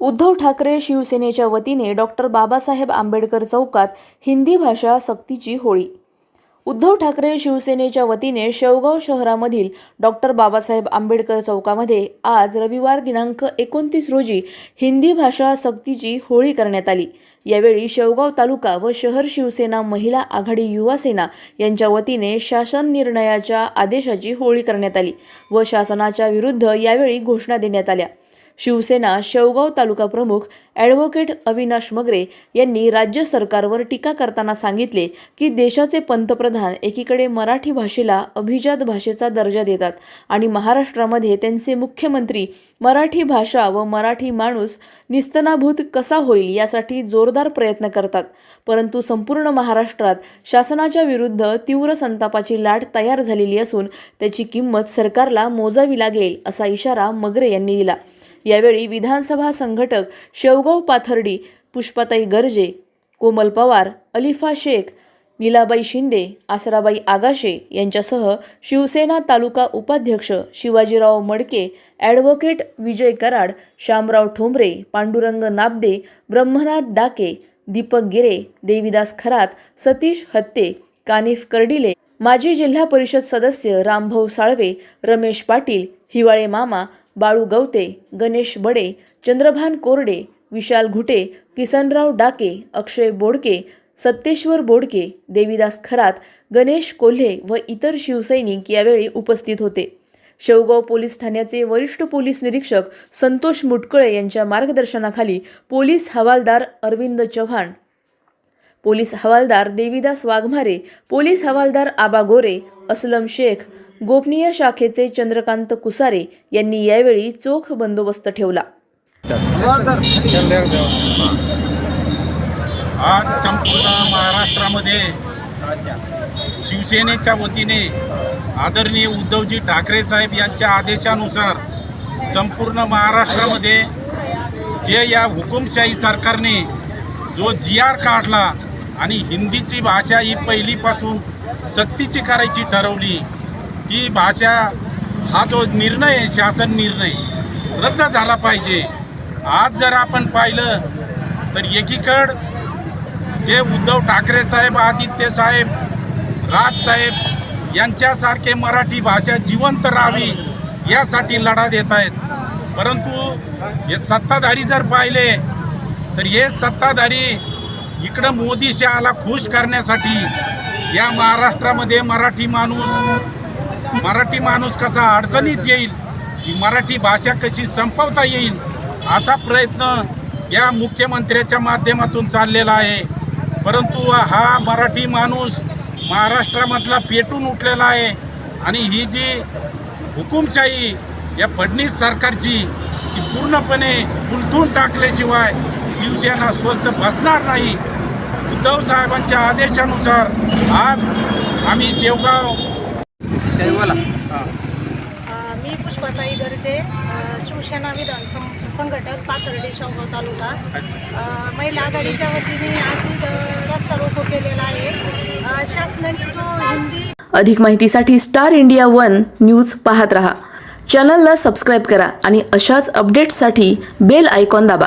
उद्धव ठाकरे शिवसेनेच्या वतीने डॉक्टर बाबासाहेब आंबेडकर चौकात हिंदी भाषा सक्तीची होळी. उद्धव ठाकरे शिवसेनेच्या वतीने शेवगाव शहरामधील डॉक्टर बाबासाहेब आंबेडकर चौकामध्ये आज रविवार दिनांक एकोणतीस रोजी हिंदी भाषा सक्तीची होळी करण्यात आली. यावेळी शेवगाव तालुका व शहर शिवसेना महिला आघाडी युवा सेना यांच्या वतीने शासन निर्णयाच्या आदेशाची होळी करण्यात आली व शासनाच्या विरुद्ध यावेळी घोषणा देण्यात आल्या. शिवसेना शेवगाव तालुका प्रमुख ॲडव्होकेट अविनाश मगरे यांनी राज्य सरकारवर टीका करताना सांगितले की देशाचे पंतप्रधान एकीकडे मराठी भाषेला अभिजात भाषेचा दर्जा देतात आणि महाराष्ट्रामध्ये त्यांचे मुख्यमंत्री मराठी भाषा व मराठी माणूस निस्तनाभूत कसा होईल यासाठी जोरदार प्रयत्न करतात. परंतु संपूर्ण महाराष्ट्रात शासनाच्या विरुद्ध तीव्र संतापाची लाट तयार झालेली असून त्याची किंमत सरकारला मोजावी लागेल असा इशारा मगरे यांनी दिला. यावेळी विधानसभा संघटक शेवगाव पाथर्डी पुष्पाताई गर्जे कोमल पवार अलिफा शेख नीलाबाई शिंदे आसराबाई आगाशे यांच्यासह शिवसेना तालुका उपाध्यक्ष शिवाजीराव मडके ॲडव्होकेट विजय कराड शामराव ठोंबरे पांडुरंग नाबदे ब्रह्मनाथ डाके दीपक गिरे देविदास खरात सतीश हत्ते कानिफ कर्डिले माजी जिल्हा परिषद सदस्य रामभाऊ साळवे रमेश पाटील हिवाळे मामा बाळू गवते गणेश बडे चंद्रभान कोरडे विशाल घुटे किसनराव डाके अक्षय बोडके सत्तेश्वर बोडके देवीदास खरात गणेश कोल्हे व इतर शिवसैनिक यावेळी उपस्थित होते. शेवगाव पोलीस ठाण्याचे वरिष्ठ पोलीस निरीक्षक संतोष मुटकळे यांच्या मार्गदर्शनाखाली पोलीस हवालदार अरविंद चव्हाण पोलीस हवालदार देवीदास वाघमारे पोलीस हवालदार आबा गोरे असलम शेख गोपनीय शाखेचे चंद्रकांत कुसारे यांनी यावेळी चोख बंदोबस्त ठेवला. आज संपूर्ण महाराष्ट्रामध्ये शिवसेनेच्या वतीने आदरणीय उद्धवजी ठाकरे साहेब यांच्या आदेशानुसार संपूर्ण महाराष्ट्रामध्ये जे या हुकुमशाही सरकारने जो जी आर काढला आणि हिंदीची भाषा ही पहिलीपासून सक्तीची करायची ठरवली ती भाषा हा जो निर्णय आहे शासन निर्णय रद्द झाला पाहिजे. आज जर आपण पाहिलं तर एकीकड जे उद्धव ठाकरे साहेब आदित्य साहेब राज साहेब यांच्यासारखे मराठी भाषा जिवंत राहावी यासाठी लढा देत आहेत. परंतु हे सत्ताधारी जर पाहिले तर हे सत्ताधारी इकडं मोदी शहाला खुश करण्यासाठी या महाराष्ट्रामध्ये मराठी माणूस मराठी माणूस कसा अडचणीत येईल ही मराठी भाषा कशी संपवता येईल असा प्रयत्न या मुख्यमंत्र्याच्या माध्यमातून चाललेला आहे. परंतु हा मराठी माणूस महाराष्ट्रामधला पेटून उठलेला आहे आणि ही जी हुकुमशाही या फडणीस सरकारची ती पूर्णपणे उलथून टाकल्याशिवाय शिवसेना स्वस्त बसणार नाही. उद्धव साहेबांच्या आदेशानुसार आज आम्ही शेवगाव काही बोला. मी पुष्पाताई गरजे शिवसेना विधान सं- संघटक पाथर्डी शाहगाव तालुका. महिला आघाडीच्या वतीने आज रस्ता रोको केलेला आहे. शासनाने जो हिंदी अधिक माहितीसाठी स्टार इंडिया वन न्यूज पाहत रहा. चॅनलला सबस्क्राईब करा आणि अशाच अपडेट्ससाठी बेल आयकॉन दाबा.